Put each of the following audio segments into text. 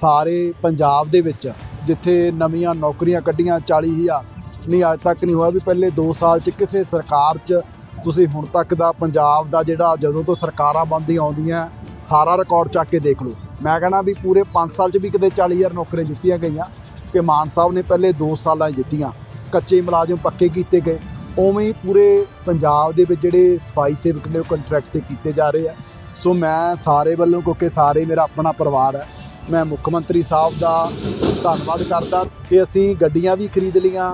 ਸਾਰੇ ਪੰਜਾਬ ਦੇ ਵਿੱਚ ਜਿੱਥੇ ਨਵੀਆਂ ਨੌਕਰੀਆਂ ਕੱਢੀਆਂ 40000 ਨਹੀਂ, ਅੱਜ ਤੱਕ ਨਹੀਂ ਹੋਇਆ ਵੀ ਪਹਿਲੇ 2 ਸਾਲ 'ਚ ਕਿਸੇ ਸਰਕਾਰ 'ਚ ਤੁਸੀਂ ਹੁਣ ਤੱਕ ਦਾ ਪੰਜਾਬ ਦਾ ਜਿਹੜਾ ਜਦੋਂ ਤੋਂ ਸਰਕਾਰਾਂ ਬਣਦੀਆਂ ਆਉਂਦੀਆਂ, ਸਾਰਾ ਰਿਕਾਰਡ ਚੱਕ ਕੇ ਦੇਖ ਲਓ। ਮੈਂ ਕਹਿੰਦਾ ਵੀ ਪੂਰੇ 5 ਸਾਲ 'ਚ ਵੀ ਕਿਤੇ 40000 ਨੌਕਰੀਆਂ ਜਿੱਤੀਆਂ ਗਈਆਂ, ਕਿ ਮਾਨ ਸਾਹਿਬ ਨੇ ਪਹਿਲੇ 2 ਸਾਲਾਂ ਜਿੱਤੀਆਂ ਕੱਚੇ ਮੁਲਾਜ਼ਮ ਪੱਕੇ ਕੀਤੇ ਗਏ, ਉਵੇਂ ਹੀ ਪੂਰੇ ਪੰਜਾਬ ਦੇ ਵਿੱਚ ਜਿਹੜੇ ਸਫ਼ਾਈ ਸੇਵਕ ਨੇ ਉਹ ਕੰਟਰੈਕਟ ਤੇ ਕੀਤੇ ਜਾ ਰਹੇ ਆ। ਸੋ ਮੈਂ ਸਾਰੇ ਵੱਲੋਂ ਕਿਉਂਕਿ ਸਾਰੇ ਮੇਰਾ ਆਪਣਾ ਪਰਿਵਾਰ ਹੈ ਮੈਂ ਮੁੱਖ ਮੰਤਰੀ ਸਾਹਿਬ ਦਾ ਧੰਨਵਾਦ ਕਰਦਾ ਕਿ ਅਸੀਂ ਗੱਡੀਆਂ ਵੀ ਖਰੀਦ ਲਈਆਂ,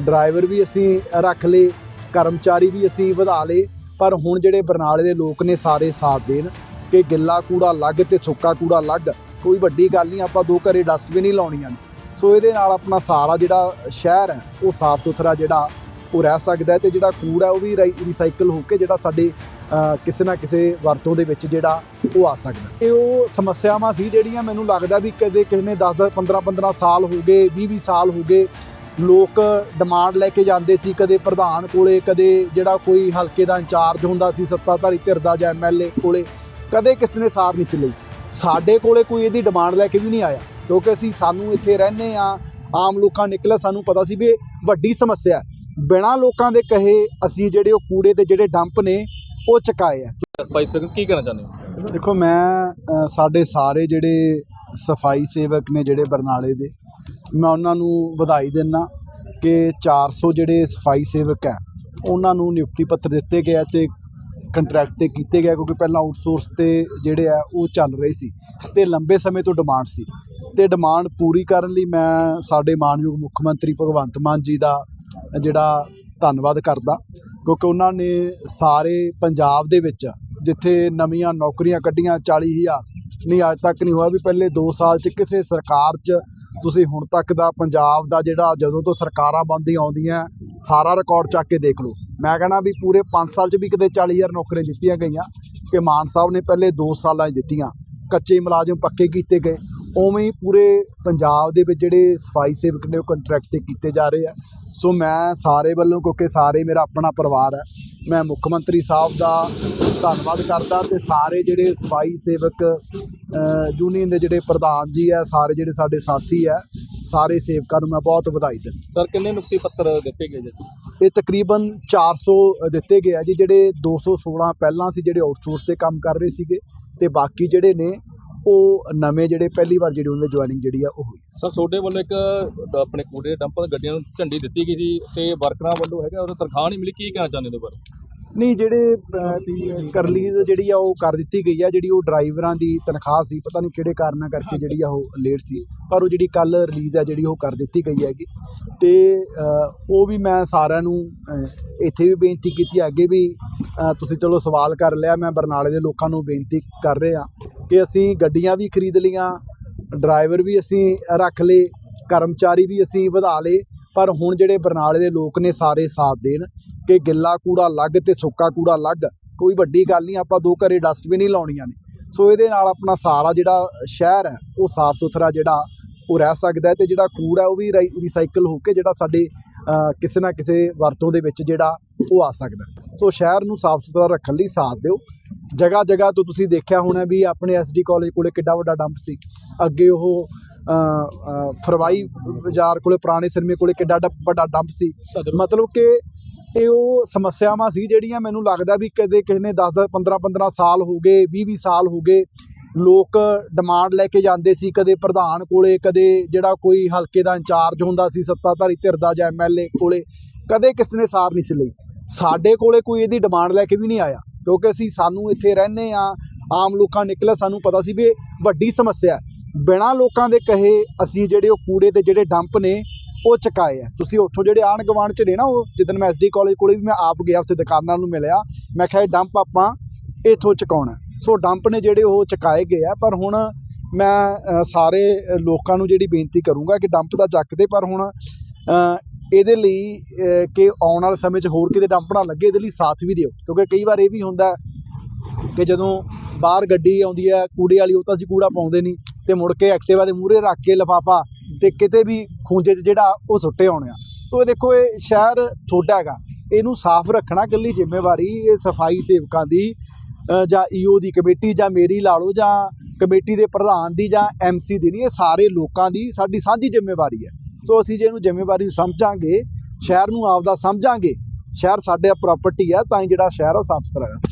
ਡਰਾਈਵਰ ਵੀ ਅਸੀਂ ਰੱਖ ਲਏ, ਕਰਮਚਾਰੀ ਵੀ ਅਸੀਂ ਵਧਾ ਲਏ, ਪਰ ਹੁਣ ਜਿਹੜੇ ਬਰਨਾਲੇ ਦੇ ਲੋਕ ਨੇ ਸਾਰੇ ਸਾਥ ਦੇਣ ਕਿ ਗਿੱਲਾ ਕੂੜਾ ਅਲੱਗ ਤੇ ਸੁੱਕਾ ਕੂੜਾ ਅਲੱਗ ਕੋਈ ਵੱਡੀ ਗੱਲ ਨਹੀਂ, ਆਪਾਂ ਦੋ ਘਰੇ ਡਸਟਬਿਨ ਹੀ ਲਾਉਣੀਆਂ ਨੇ। ਸੋ ਇਹਦੇ ਨਾਲ ਆਪਣਾ ਸਾਰਾ ਜਿਹੜਾ ਸ਼ਹਿਰ ਹੈ, ਉਹ ਸਾਫ਼ ਸੁਥਰਾ ਜਿਹੜਾ ਉਹ ਰਹਿ ਸਕਦਾ ਹੈ ਤੇ ਜਿਹੜਾ ਕੂੜਾ ਉਹ ਵੀ ਰੀਸਾਈਕਲ ਹੋ ਕੇ ਜਿਹੜਾ ਸਾਡੇ ਕਿਸੇ ਨਾ ਕਿਸੇ ਵਰਤੋਂ ਦੇ ਵਿੱਚ ਜਿਹੜਾ ਉਹ ਆ ਸਕਦਾ। ਇਹ ਉਹ ਸਮੱਸਿਆਵਾਂ ਸੀ ਜਿਹੜੀਆਂ ਮੈਨੂੰ ਲੱਗਦਾ ਵੀ ਕਦੇ ਕਿਸੇ ਨੇ 10 10 15 15 ਸਾਲ ਹੋ ਗਏ 20 20 ਸਾਲ ਹੋ ਗਏ, ਲੋਕ ਡਿਮਾਂਡ ਲੈ ਕੇ ਜਾਂਦੇ ਸੀ, ਕਦੇ ਪ੍ਰਧਾਨ ਕੋਲੇ, ਕਦੇ ਜਿਹੜਾ ਕੋਈ ਹਲਕੇ ਦਾ ਇੰਚਾਰਜ ਹੁੰਦਾ ਸੀ, ਸੱਤਾਧਾਰੀ ਧਿਰ ਦਾ ਜਾਂ ਐਮਐਲਏ ਕੋਲੇ, ਕਦੇ ਕਿਸੇ ਨੇ ਸਾਰ ਨਹੀਂ ਸੀ ਲਈ। ਸਾਡੇ ਕੋਲੇ ਕੋਈ ਇਹਦੀ ਡਿਮਾਂਡ ਲੈ ਕੇ ਵੀ ਨਹੀਂ ਆਇਆ, ਕਿਉਂਕਿ ਅਸੀਂ ਸਾਨੂੰ ਇੱਥੇ ਰਹਿੰਦੇ ਆ ਆਮ ਲੋਕਾਂ ਨਿਕਲੇ ਸਾਨੂੰ ਪਤਾ ਸੀ ਵੀ ਇਹ ਵੱਡੀ ਸਮੱਸਿਆ ਹੈ। ਬਿਨਾਂ ਲੋਕਾਂ ਦੇ ਕਹੇ ਅਸੀਂ ਜਿਹੜੇ ਉਹ ਕੂੜੇ ਦੇ ਜਿਹੜੇ ਡੰਪ ਨੇ ਉਹ ਚੁਕਾਏ ਆ। ਸਫ਼ਾਈ ਸੇਵਕ ਕੀ ਕਹਿਣਾ ਚਾਹੁੰਦੇ ਹੋ? ਦੇਖੋ ਮੈਂ ਅ, ਸਾਡੇ ਸਾਰੇ ਜਿਹੜੇ ਸਫ਼ਾਈ ਸੇਵਕ ਨੇ ਜਿਹੜੇ ਬਰਨਾਲੇ ਦੇ ਮੈਂ ਉਹਨਾਂ ਨੂੰ ਵਧਾਈ ਦਿੰਦਾ ਕਿ 400 ਜਿਹੜੇ ਸਫ਼ਾਈ ਸੇਵਕ ਹੈ ਉਹਨਾਂ ਨੂੰ ਨਿਯੁਕਤੀ ਪੱਤਰ ਦਿੱਤੇ ਗਏ ਆ ਤੇ ਕੰਟਰੈਕਟ ਤੇ ਕੀਤੇ ਗਏ ਕਿਉਂਕਿ ਪਹਿਲਾਂ ਆਊਟਸੋਰਸ ਤੇ ਜਿਹੜੇ ਆ ਉਹ ਚੱਲ ਰਹੇ ਸੀ ਤੇ ਲੰਬੇ ਸਮੇਂ ਤੋਂ ਡਿਮਾਂਡ ਸੀ ਤੇ ਡਿਮਾਂਡ ਪੂਰੀ ਕਰਨ ਲਈ ਮੈਂ ਸਾਡੇ ਮਾਨਯੋਗ ਮੁੱਖ ਮੰਤਰੀ ਭਗਵੰਤ ਮਾਨ ਜੀ ਦਾ ਜਿਹੜਾ ਧੰਨਵਾਦ ਕਰਦਾ। ਕਿਉਂਕਿ ਉਹਨਾਂ ਨੇ ਸਾਰੇ ਪੰਜਾਬ ਦੇ ਵਿੱਚ ਜਿੱਥੇ ਨਵੀਆਂ ਨੌਕਰੀਆਂ ਕੱਢੀਆਂ 40000 ਨਹੀਂ, ਅੱਜ ਤੱਕ ਨਹੀਂ ਹੋਇਆ ਵੀ ਪਹਿਲੇ 2 ਸਾਲ 'ਚ ਕਿਸੇ ਸਰਕਾਰ 'ਚ ਤੁਸੀਂ ਹੁਣ ਤੱਕ ਦਾ ਪੰਜਾਬ ਦਾ ਜਿਹੜਾ ਜਦੋਂ ਤੋਂ ਸਰਕਾਰਾਂ ਬਣਦੀਆਂ ਆਉਂਦੀਆਂ, ਸਾਰਾ ਰਿਕਾਰਡ ਚੱਕ ਕੇ ਦੇਖ ਲਓ। ਮੈਂ ਕਹਿੰਦਾ ਵੀ ਪੂਰੇ 5 ਸਾਲ 'ਚ ਵੀ ਕਿਤੇ 40000 ਨੌਕਰੀਆਂ ਦਿੱਤੀਆਂ ਗਈਆਂ, ਕਿ ਮਾਨ ਸਾਹਿਬ ਨੇ ਪਹਿਲੇ 2 ਸਾਲਾਂ 'ਚ ਦਿੱਤੀਆਂ। ਕੱਚੇ ਮੁਲਾਜ਼ਮ ਪੱਕੇ ਕੀਤੇ ਗਏ। ਉਵੇਂ ਹੀ ਪੂਰੇ ਪੰਜਾਬ ਦੇ ਵਿੱਚ ਜਿਹੜੇ ਸਫ਼ਾਈ ਸੇਵਕ ਨੇ ਉਹ ਕੰਟਰੈਕਟ ਤੇ ਕੀਤੇ ਜਾ ਰਹੇ ਆ। ਸੋ ਮੈਂ ਸਾਰੇ ਵੱਲੋਂ ਕਿਉਂਕਿ ਸਾਰੇ ਮੇਰਾ ਆਪਣਾ ਪਰਿਵਾਰ ਹੈ ਮੈਂ ਮੁੱਖ ਮੰਤਰੀ ਸਾਹਿਬ ਦਾ ਧੰਨਵਾਦ ਕਰਦਾ ਤੇ ਸਾਰੇ ਜਿਹੜੇ ਸਫ਼ਾਈ ਸੇਵਕ ਯੂਨੀਅਨ ਦੇ ਜਿਹੜੇ ਪ੍ਰਧਾਨ ਜੀ ਹੈ ਸਾਰੇ ਜਿਹੜੇ ਸਾਡੇ ਸਾਥੀ ਹੈ ਸਾਰੇ ਸੇਵਕਾਂ ਨੂੰ ਮੈਂ ਬਹੁਤ ਵਧਾਈ ਦਿੰਦਾ। ਸਰ ਕਿੰਨੇ ਨੁਕਤੀ ਪੱਤਰ ਦਿੱਤੇ ਗਏ ਜੀ? ਇਹ ਤਕਰੀਬਨ 400 ਦਿੱਤੇ ਗਏ ਆ ਜੀ ਜਿਹੜੇ 216 ਪਹਿਲਾਂ ਸੀ ਜਿਹੜੇ ਆਊਟਸੋਰਸ ਤੇ ਕੰਮ ਕਰ ਰਹੇ ਸੀਗੇ ਤੇ ਬਾਕੀ ਜਿਹੜੇ ਨੇ ਉਹ ਨਵੇਂ ਜਿਹੜੇ ਪਹਿਲੀ ਵਾਰ ਜਿਹੜੇ ਉਹਨਾਂ ਦੀ ਜੁਆਇਨਿੰਗ ਜਿਹੜੀ ਆ ਉਹ ਹੋਈ ਸਰ ਤੁਹਾਡੇ ਵੱਲੋਂ ਇੱਕ ਆਪਣੇ ਕੂੜੇ ਦੇ ਗੱਡੀਆਂ ਨੂੰ ਝੰਡੀ ਦਿੱਤੀ ਗਈ ਸੀ ਤੇ ਵਰਕਰਾਂ ਵੱਲੋਂ ਹੈਗਾ ਉਹਦਾ ਤਨਖਾਹ ਨਹੀਂ ਮਿਲੀ ਕੀ ਕਹਿਣਾ ਚਾਹੁੰਦੇ ਹੋ ਇਹਦੇ ਬਾਰੇ? ਨਹੀਂ ਜਿਹੜੇ ਕਰਲੀਜ਼ ਜਿਹੜੀ ਆ ਉਹ ਕਰ ਦਿੱਤੀ ਗਈ ਆ ਜਿਹੜੀ ਉਹ ਡਰਾਈਵਰਾਂ ਦੀ ਤਨਖਾਹ ਸੀ ਪਤਾ ਨਹੀਂ ਕਿਹੜੇ ਕਾਰਨਾਂ ਕਰਕੇ ਜਿਹੜੀ ਆ ਉਹ ਲੇਟ ਸੀ ਪਰ ਉਹ ਜਿਹੜੀ ਕੱਲ ਰਿਲੀਜ਼ ਆ ਜਿਹੜੀ ਉਹ ਕਰ ਦਿੱਤੀ ਗਈ ਹੈਗੀ। ਤੇ ਉਹ ਵੀ ਮੈਂ ਸਾਰਿਆਂ ਨੂੰ ਇੱਥੇ ਵੀ ਬੇਨਤੀ ਕੀਤੀ ਅੱਗੇ ਵੀ ਤੁਸੀਂ ਚਲੋ ਸਵਾਲ ਕਰ ਲਿਆ ਮੈਂ ਬਰਨਾਲੇ ਦੇ ਲੋਕਾਂ ਨੂੰ ਬੇਨਤੀ ਕਰ ਰਿਹਾ। ਕਿ ਅਸੀਂ ਗੱਡੀਆਂ ਵੀ ਖਰੀਦ ਲਈਆਂ ਡਰਾਈਵਰ ਵੀ ਅਸੀਂ ਰੱਖ ਲਏ, ਕਰਮਚਾਰੀ ਵੀ ਅਸੀਂ ਵਧਾ ਲਏ, ਪਰ ਹੁਣ ਜਿਹੜੇ ਬਰਨਾਲੇ ਦੇ ਲੋਕ ਨੇ ਸਾਰੇ ਸਾਥ ਦੇਣ ਕਿ ਗਿੱਲਾ ਕੂੜਾ ਅਲੱਗ ਤੇ ਸੁੱਕਾ ਕੂੜਾ ਅਲੱਗ, ਕੋਈ ਵੱਡੀ ਗੱਲ ਨਹੀਂ, ਆਪਾਂ ਦੋ ਘਰੇ ਡਸਟਬਿਨ ਹੀ ਲਾਉਣੀਆਂ ਨੇ। ਸੋ ਇਹਦੇ ਨਾਲ ਆਪਣਾ ਸਾਰਾ ਜਿਹੜਾ ਸ਼ਹਿਰ ਹੈ, ਉਹ ਸਾਫ਼ ਸੁਥਰਾ ਜਿਹੜਾ ਉਹ ਰਹਿ ਸਕਦਾ ਹੈ ਤੇ ਜਿਹੜਾ ਕੂੜਾ ਉਹ ਵੀ ਰੀਸਾਈਕਲ ਹੋ ਕੇ ਜਿਹੜਾ ਸਾਡੇ ਕਿਸੇ ਨਾ ਕਿਸੇ ਵਰਤੋਂ ਦੇ ਵਿੱਚ ਜਿਹੜਾ ਉਹ ਆ ਸਕਦਾ ਸੋ ਸ਼ਹਿਰ ਨੂੰ ਸਾਫ਼ ਸੁਥਰਾ ਰੱਖਣ ਲਈ ਸਾਥ ਦਿਓ। ਜਗ੍ਹਾ ਜਗ੍ਹਾ ਤੋਂ ਤੁਸੀਂ ਦੇਖਿਆ ਹੋਣਾ ਵੀ ਆਪਣੇ ਐਸਡੀ ਕਾਲਜ ਕੋਲੇ ਕਿੱਡਾ ਵੱਡਾ ਡੰਪ ਸੀ। ਅੱਗੇ ਉਹ ਫਰਵਾਈ ਬਾਜ਼ਾਰ ਕੋਲੇ ਪੁਰਾਣੇ ਸਿਨਮੇ ਕੋਲੇ ਕਿੱਡਾ ਵੱਡਾ ਡੰਪ ਸੀ। ਮਤਲਬ ਕਿ ਇਹ ਉਹ ਸਮੱਸਿਆਵਾਂ ਸੀ ਜਿਹੜੀਆਂ ਮੈਨੂੰ ਲੱਗਦਾ ਵੀ ਕਦੇ ਕਿਸੇ ਨੇ 10 10 15 15 ਸਾਲ ਹੋ ਗਏ 20 20 ਸਾਲ ਹੋ ਗਏ ਲੋਕ ਡਿਮਾਂਡ ਲੈ ਕੇ ਜਾਂਦੇ ਸੀ ਕਦੇ ਪ੍ਰਧਾਨ ਕੋਲੇ ਕਦੇ ਜਿਹੜਾ ਕੋਈ ਹਲਕੇ ਦਾ ਇੰਚਾਰਜ ਹੁੰਦਾ ਸੀ ਸੱਤਾਧਾਰੀ ਧਿਰ ਦਾ ਜਾਂ ਐਮਐਲਏ ਕੋਲੇ ਕਦੇ ਕਿਸੇ ਨੇ ਸਾਰ ਨਹੀਂ ਸੀ ਲਈ। ਸਾਡੇ ਕੋਲੇ ਕੋਈ ਇਹਦੀ ਡਿਮਾਂਡ ਲੈ ਕੇ ਵੀ ਨਹੀਂ ਆਇਆ। ਕਿਉਂਕਿ ਅਸੀਂ ਸਾਨੂੰ ਇੱਥੇ ਰਹਿੰਦੇ ਆ ਆਮ ਲੋਕਾਂ ਨਿਕਲਿਆ, ਸਾਨੂੰ ਪਤਾ ਸੀ ਵੀ ਵੱਡੀ ਸਮੱਸਿਆ ਹੈ। ਬਿਨਾਂ ਲੋਕਾਂ ਦੇ ਕਹੇ ਅਸੀਂ ਜਿਹੜੇ ਉਹ ਕੂੜੇ ਦੇ ਜਿਹੜੇ ਡੰਪ ਨੇ, ਉਹ ਚੁਕਾਏ ਆ। ਤੁਸੀਂ ਉੱਥੋਂ ਜਿਹੜੇ ਆਣ ਗਵਾਂਢ ਚ ਨੇ ਨਾ ਉਹ, ਜਿੱਦਣ ਮੈਂ ਐਸਡੀ ਕਾਲਜ ਕੋਲੇ ਵੀ ਮੈਂ ਆਪ ਗਿਆ, ਉੱਥੇ ਦੁਕਾਨਾਂ ਨੂੰ ਮਿਲਿਆ, ਮੈਂ ਕਿਹਾ ਇਹ ਡੰਪ ਆਪਾਂ ਇੱਥੋਂ ਚੁਕਾਉਣਾ ਸੋ ਡੰਪ ਨੇ ਜਿਹੜੇ ਉਹ ਚੁਕਾਏ ਗਏ ਆ, ਪਰ ਹੁਣ ਮੈਂ ਸਾਰੇ ਲੋਕਾਂ ਨੂੰ ਜਿਹੜੀ ਬੇਨਤੀ ਕਰੂੰਗਾ ਕਿ ਡੰਪ ਤਾਂ ਚੱਕਦੇ, ਪਰ ਹੁਣ ਇਹਦੇ ਲਈ ਕਿ ਆਉਣ ਵਾਲੇ ਸਮੇਂ 'ਚ ਹੋਰ ਕਿਤੇ ਡੰਪ ਨਾ ਲੱਗੇ ਇਹਦੇ ਲਈ ਸਾਥ ਵੀ ਦਿਓ। ਕਿਉਂਕਿ ਕਈ ਵਾਰ ਇਹ ਵੀ ਹੁੰਦਾ ਕਿ ਜਦੋਂ ਬਾਹਰ ਗੱਡੀ ਆਉਂਦੀ ਹੈ ਕੂੜੇ ਵਾਲੀ ਉਹ ਤਾਂ ਅਸੀਂ ਕੂੜਾ ਪਾਉਂਦੇ ਨਹੀਂ ਤੇ ਮੁੜ ਕੇ ਐਕਟਿਵਾ ਦੇ ਮੂਹਰੇ ਰੱਖ ਕੇ ਲਫਾਫਾ ਤੇ ਕਿਤੇ ਵੀ ਖੂੰਜੇ 'ਚ ਜਿਹੜਾ ਉਹ ਸੁੱਟੇ ਆਉਣੇ ਆ। ਸੋ ਇਹ ਦੇਖੋ ਇਹ ਸ਼ਹਿਰ ਤੁਹਾਡਾ ਹੈਗਾ। ਇਹਨੂੰ ਸਾਫ਼ ਰੱਖਣਾ ਇਕੱਲੀ ਜ਼ਿੰਮੇਵਾਰੀ ਇਹ ਸਫ਼ਾਈ ਸੇਵਕਾਂ ਦੀ ਅ, ਜਾਂ ਈਓ ਦੀ ਕਮੇਟੀ ਜਾਂ ਮੇਰੀ ਲਾ ਲਓ ਜਾਂ ਕਮੇਟੀ ਦੇ ਪ੍ਰਧਾਨ ਦੀ ਜਾਂ ਐਮਸੀ ਦੀ ਨਹੀਂ ਇਹ ਸਾਰੇ ਲੋਕਾਂ ਦੀ ਸਾਡੀ ਸਾਂਝੀ ਜ਼ਿੰਮੇਵਾਰੀ ਹੈ। ਸੋ ਅਸੀਂ ਜੇ ਇਹਨੂੰ ਜ਼ਿੰਮੇਵਾਰੀ ਸਮਝਾਂਗੇ, ਸ਼ਹਿਰ ਨੂੰ ਆਪਦਾ ਸਮਝਾਂਗੇ, ਸ਼ਹਿਰ ਸਾਡੇ ਪ੍ਰਾਪਰਟੀ ਹੈ ਤਾਂ ਹੀ ਜਿਹੜਾ ਸ਼ਹਿਰ ਆ ਉਹ ਸਾਫ਼ ਸੁਥਰਾ ਹੈ